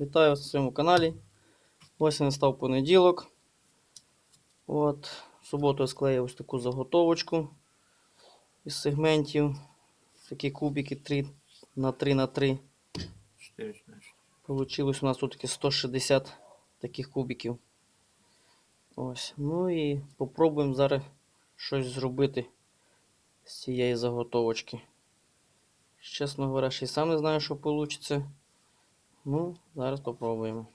Вітаю вас на своєму каналі. Ось настав понеділок. От, в суботу я склеїв ось таку заготовочку із сегментів. Такі кубики 3 на 3 на 3 Получилось у нас тут таки 160 таких кубиків. Ось. Ну і попробуємо зараз щось зробити з цієї заготовочки. Чесно говоря, ще й сам не знаю, що вийде. Ну, зараз попробуємо.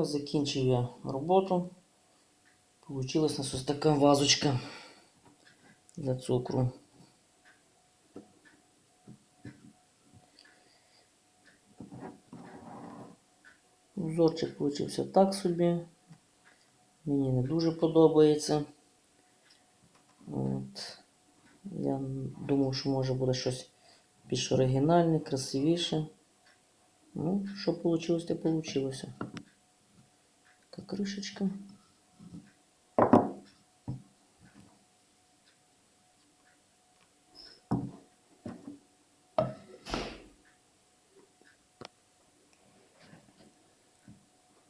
Ну, закінчив я роботу. Получилась у нас ось така вазочка для цукру. Узорчик получився так собі. Мені не дуже подобається. От. Я думав, що може буде щось більш оригінальне, красивіше. Ну, що вийшло, те вийшло. Кришечка.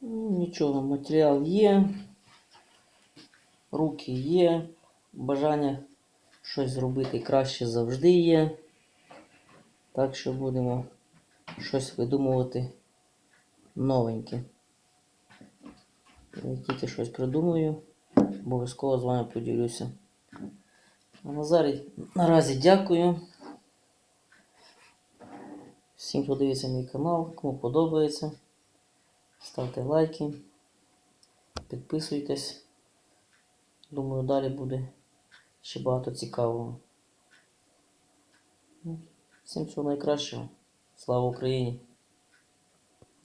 Нічого, матеріал є, руки є, бажання щось зробити краще завжди є. Так що будемо щось видумувати новеньке. Як тільки щось придумаю, обов'язково з вами поділюся. Назарі, наразі дякую. Всім, хто дивиться мій канал, кому подобається. Ставте лайки, підписуйтесь. Думаю, далі буде ще багато цікавого. Всім всього найкращого. Слава Україні!